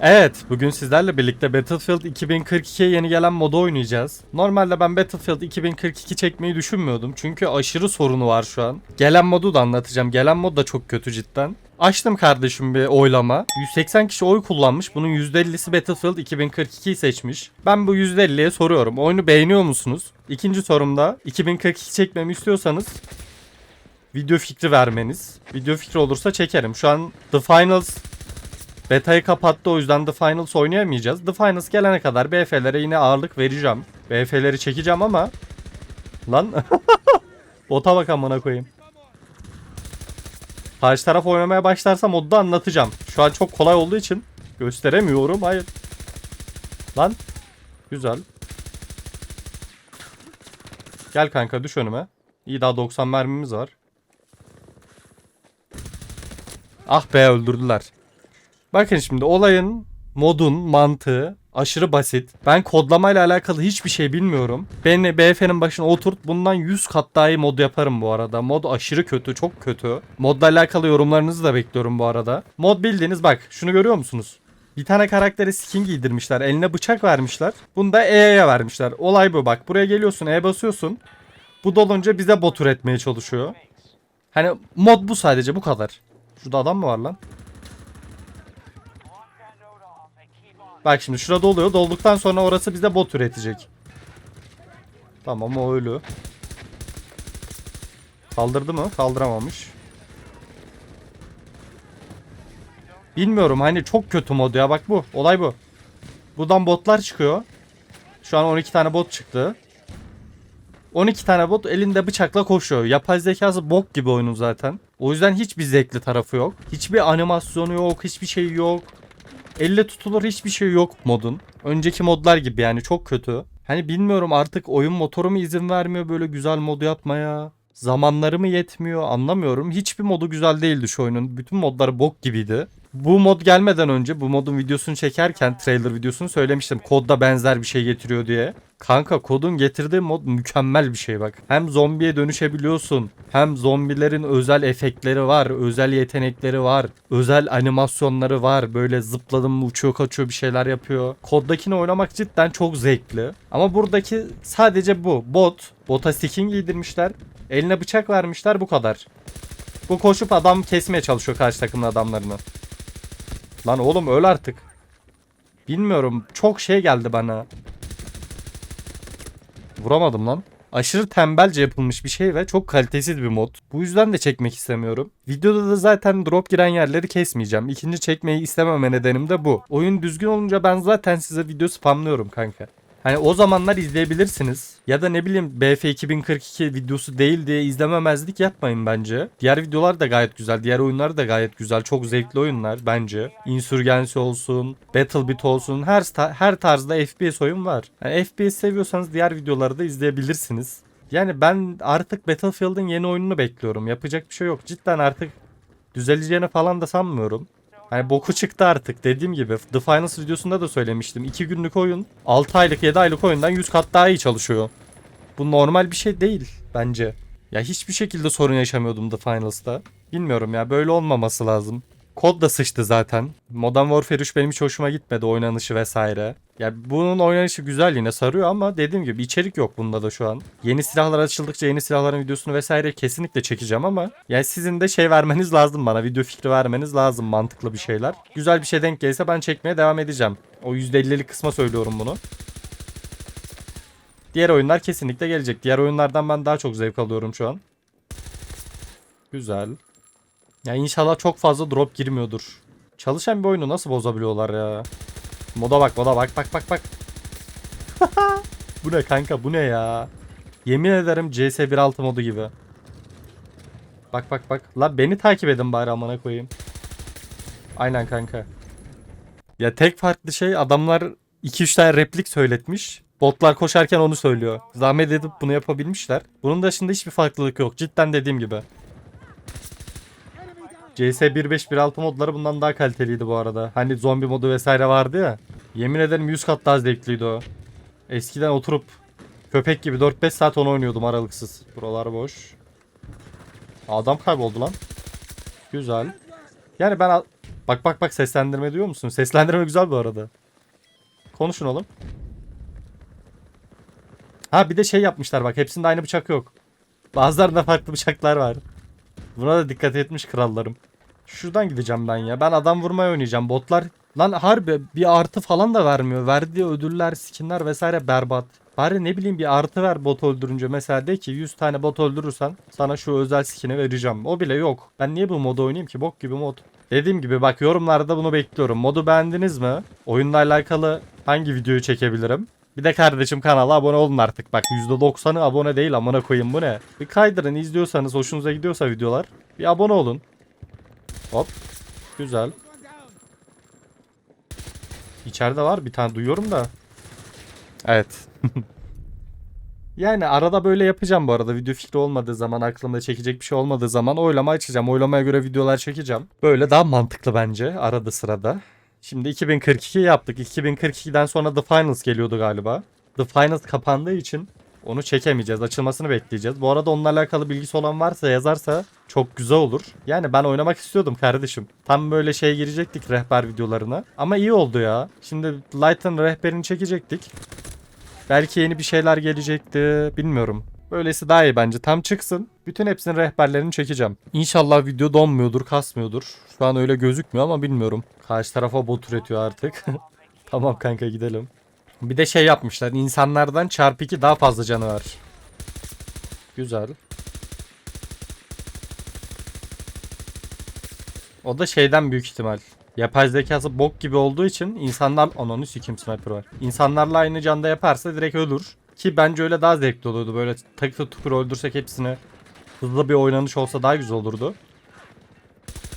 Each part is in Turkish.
Evet, bugün sizlerle birlikte Battlefield 2042'ye yeni gelen modu oynayacağız. Normalde ben Battlefield 2042 çekmeyi düşünmüyordum çünkü aşırı sorunu var şu an. Gelen modu da anlatacağım. Gelen mod da çok kötü cidden. Açtım kardeşim bir oylama. 180 kişi oy kullanmış. Bunun %50'si Battlefield 2042'yi seçmiş. Ben bu %50'ye soruyorum. Oyunu beğeniyor musunuz? İkinci sorumda 2042 çekmemi istiyorsanız video fikri vermeniz. Video fikri olursa çekerim. Şu an The Finals Beta'yı kapattı o yüzden The Finals oynayamayacağız. The Finals gelene kadar BF'lere yine ağırlık vereceğim. BF'leri çekeceğim ama... Lan... Bota bak amına koyayım. Karşı taraf oynamaya başlarsa modda anlatacağım. Şu an çok kolay olduğu için gösteremiyorum. Hayır. Lan. Güzel. Gel kanka düş önüme. İyi daha 90 mermimiz var. Ah be öldürdüler. Bakın şimdi olayın modun mantığı aşırı basit. Ben kodlamayla alakalı hiçbir şey bilmiyorum. Beni BF'nin başına oturt bundan 100 kat daha iyi mod yaparım bu arada. Mod aşırı kötü çok kötü. Modla alakalı yorumlarınızı da bekliyorum bu arada. Mod bildiğiniz bak şunu görüyor musunuz? Bir tane karaktere skin giydirmişler. Eline bıçak vermişler. Bunu da E'ye vermişler. Olay bu bak. Buraya geliyorsun E basıyorsun. Bu dolunca bize bot üretmeye çalışıyor. Hani mod bu sadece bu kadar. Şurada adam mı var lan? Bak şimdi şurada oluyor. Dolduktan sonra orası bize bot üretecek. Tamam o ölü. Kaldırdı mı? Kaldıramamış. Bilmiyorum hani çok kötü mod ya bak bu. Olay bu. Buradan botlar çıkıyor. Şu an 12 tane bot çıktı. 12 tane bot elinde bıçakla koşuyor. Yapay zekası bok gibi oyunun zaten. O yüzden hiçbir zevkli tarafı yok. Hiçbir animasyonu yok, hiçbir şey yok. Elle tutulur hiçbir şey yok modun. Önceki modlar gibi yani çok kötü. Hani bilmiyorum artık oyun motoru mu izin vermiyor böyle güzel modu yapmaya. Zamanları mı yetmiyor anlamıyorum. Hiçbir modu güzel değildi şu oyunun. Bütün modları bok gibiydi. Bu mod gelmeden önce bu modun videosunu çekerken trailer videosunu söylemiştim. Kodda benzer bir şey getiriyor diye. Kanka kodun getirdiği mod mükemmel bir şey bak. Hem zombiye dönüşebiliyorsun. Hem zombilerin özel efektleri var. Özel yetenekleri var. Özel animasyonları var. Böyle zıpladım uçuyor kaçıyor bir şeyler yapıyor. Koddakini oynamak cidden çok zevkli. Ama buradaki sadece bu. Bot. Bota skin giydirmişler. Eline bıçak vermişler bu kadar. Bu koşup adam kesmeye çalışıyor karşı takımın adamlarını. Lan oğlum öl artık. Bilmiyorum çok şey geldi bana. Vuramadım lan. Aşırı tembelce yapılmış bir şey ve çok kalitesiz bir mod. Bu yüzden de çekmek istemiyorum. Videoda da zaten drop giren yerleri kesmeyeceğim. İkinci çekmeyi istememe nedenim de bu. Oyun düzgün olunca ben zaten size video spamlıyorum kanka. Hani o zamanlar izleyebilirsiniz. Ya da ne bileyim BF 2042 videosu değil diye izlememezlik yapmayın bence. Diğer videolar da gayet güzel. Diğer oyunlar da gayet güzel. Çok zevkli oyunlar bence. Insurgency olsun, Battlebit olsun. Her her tarzda FPS oyun var. Yani FPS seviyorsanız diğer videoları da izleyebilirsiniz. Yani ben artık Battlefield'ın yeni oyununu bekliyorum. Yapacak bir şey yok. Cidden artık düzeleceğini falan da sanmıyorum. Hani boku çıktı artık dediğim gibi The Finals videosunda da söylemiştim. 2 günlük oyun 6 aylık 7 aylık oyundan 100 kat daha iyi çalışıyor. Bu normal bir şey değil bence. Ya hiçbir şekilde sorun yaşamıyordum The Finals'ta. Bilmiyorum ya böyle olmaması lazım. Kod da sıçtı zaten. Modern Warfare 3 benim hiç hoşuma gitmedi oynanışı vesaire. Ya bunun oynanışı güzel yine sarıyor ama dediğim gibi içerik yok bunda da şu an. Yeni silahlar açıldıkça yeni silahların videosunu vesaire kesinlikle çekeceğim ama yani sizin de şey vermeniz lazım bana. Video fikri vermeniz lazım mantıklı bir şeyler. Güzel bir şey denk gelirse ben çekmeye devam edeceğim. O %50'lik kısma söylüyorum bunu. Diğer oyunlar kesinlikle gelecek. Diğer oyunlardan ben daha çok zevk alıyorum şu an. Güzel. Ya inşallah çok fazla drop girmiyordur. Çalışan bir oyunu nasıl bozabiliyorlar ya? Moda bak moda bak bak bak bak. bu ne kanka bu ne ya? Yemin ederim CS 1.6 modu gibi. Bak bak bak. La beni takip edin bari amına koyayım. Aynen kanka. Ya tek farklı şey adamlar 2-3 tane replik söyletmiş. Botlar koşarken onu söylüyor. Zahmet edip bunu yapabilmişler. Bunun dışında hiçbir farklılık yok. Cidden dediğim gibi. CS 1.5-1.6 modları bundan daha kaliteliydi bu arada. Hani zombi modu vesaire vardı ya. Yemin ederim 100 kat daha zevkliydi o. Eskiden oturup köpek gibi 4-5 saat onu oynuyordum aralıksız. Buralar boş. Adam kayboldu lan. Güzel. Yani ben Bak bak bak seslendirme diyor musun? Seslendirme güzel bu arada. Konuşun oğlum. Ha bir de şey yapmışlar bak hepsinde aynı bıçak yok. Bazılarında farklı bıçaklar var. Buna da dikkat etmiş krallarım. Şuradan gideceğim ben ya. Ben adam vurmaya oynayacağım. Botlar lan harbi bir artı falan da vermiyor. Verdiği ödüller, skinler vesaire berbat. Bari ne bileyim bir artı ver bot öldürünce. Mesela de ki 100 tane bot öldürürsen sana şu özel skin'i vereceğim. O bile yok. Ben niye bu modu oynayayım ki? Bok gibi mod. Dediğim gibi bak yorumlarda bunu bekliyorum. Modu beğendiniz mi? Oyunla alakalı hangi videoyu çekebilirim? Bir de kardeşim kanala abone olun artık. Bak %90'ı abone değil amına koyayım bu ne? Bir kaydırın izliyorsanız hoşunuza gidiyorsa videolar. Bir abone olun. Hop. Güzel. İçeride var bir tane duyuyorum da. Evet. yani arada böyle yapacağım bu arada. Video fikri olmadığı zaman aklımda çekecek bir şey olmadığı zaman oylama açacağım. Oylamaya göre videolar çekeceğim. Böyle daha mantıklı bence arada sırada. Şimdi 2042 yaptık. 2042'den sonra The Finals geliyordu galiba. The Finals kapandığı için onu çekemeyeceğiz. Açılmasını bekleyeceğiz. Bu arada onunla alakalı bilgisi olan varsa yazarsa çok güzel olur. Yani ben oynamak istiyordum kardeşim. Tam böyle şey girecektik rehber videolarına. Ama iyi oldu ya. Şimdi Light'ın rehberini çekecektik. Belki yeni bir şeyler gelecekti. Bilmiyorum. Böylesi daha iyi bence. Tam çıksın. Bütün hepsinin rehberlerini çekeceğim. İnşallah video donmuyordur, kasmıyordur. Şu an öyle gözükmüyor ama bilmiyorum. Karşı tarafa bot üretiyor artık. tamam kanka gidelim. Bir de şey yapmışlar. İnsanlardan çarpı 2 daha fazla canı var. Güzel. O da şeyden büyük ihtimal. Yapay zekası bok gibi olduğu için insanlar... Ananı sikim sniper var. İnsanlarla aynı canda yaparsa direkt ölür. Ki bence öyle daha zevkli olurdu. Böyle takı tukur öldürsek hepsini. Hızlı bir oynanış olsa daha güzel olurdu.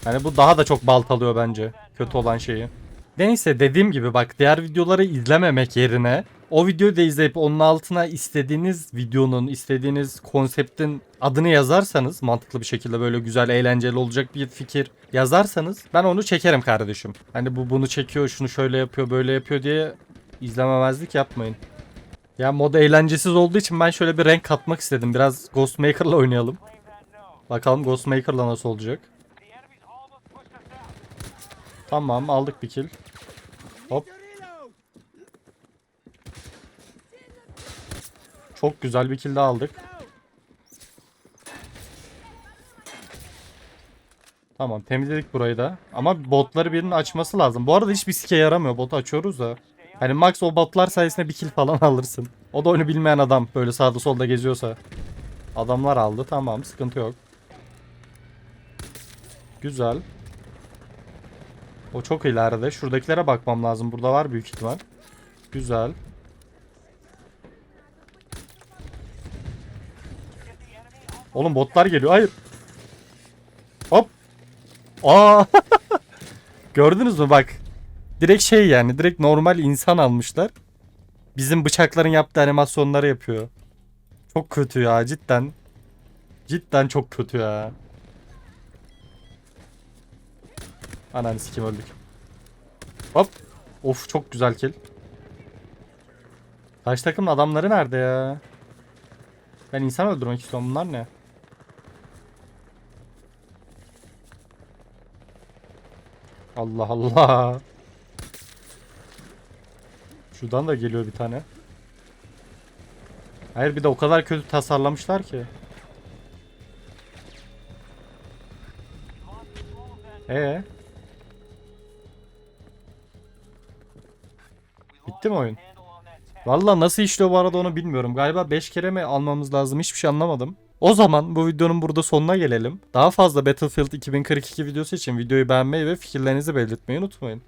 Yani bu daha da çok baltalıyor bence. Kötü olan şeyi. Neyse dediğim gibi bak diğer videoları izlememek yerine o videoyu da izleyip onun altına istediğiniz videonun, istediğiniz konseptin adını yazarsanız mantıklı bir şekilde böyle güzel, eğlenceli olacak bir fikir yazarsanız ben onu çekerim kardeşim. Hani bu bunu çekiyor, şunu şöyle yapıyor, böyle yapıyor diye izlememezlik yapmayın. Ya mod eğlencesiz olduğu için ben şöyle bir renk katmak istedim. Biraz Ghostmaker'la oynayalım. Bakalım Ghostmaker'la nasıl olacak. Tamam aldık bir kill. Hop. Çok güzel bir kill daha aldık. Tamam temizledik burayı da. Ama botları birinin açması lazım. Bu arada hiçbir sike yaramıyor. Botu açıyoruz da. Hani max o botlar sayesinde bir kill falan alırsın. O da oyunu bilmeyen adam. Böyle sağda solda geziyorsa. Adamlar aldı. Tamam sıkıntı yok. Güzel. O çok ileride. Şuradakilere bakmam lazım. Burada var büyük ihtimal. Güzel. Oğlum botlar geliyor. Hayır. Hop. Aa. Gördünüz mü bak. Direkt şey yani. Direkt normal insan almışlar. Bizim bıçakların yaptığı animasyonları yapıyor. Çok kötü ya cidden. Cidden çok kötü ya. Ananı sikim öldük. Hop. Of çok güzel kill. Karşı takımın adamları nerede ya? Ben insan öldürmek istiyorum. Bunlar ne? Allah Allah. Şuradan da geliyor bir tane. Hayır bir de o kadar kötü tasarlamışlar ki. Ee? Bitti mi oyun? Valla nasıl işliyor bu arada onu bilmiyorum. Galiba 5 kere mi almamız lazım hiçbir şey anlamadım. O zaman bu videonun burada sonuna gelelim. Daha fazla Battlefield 2042 videosu için videoyu beğenmeyi ve fikirlerinizi belirtmeyi unutmayın.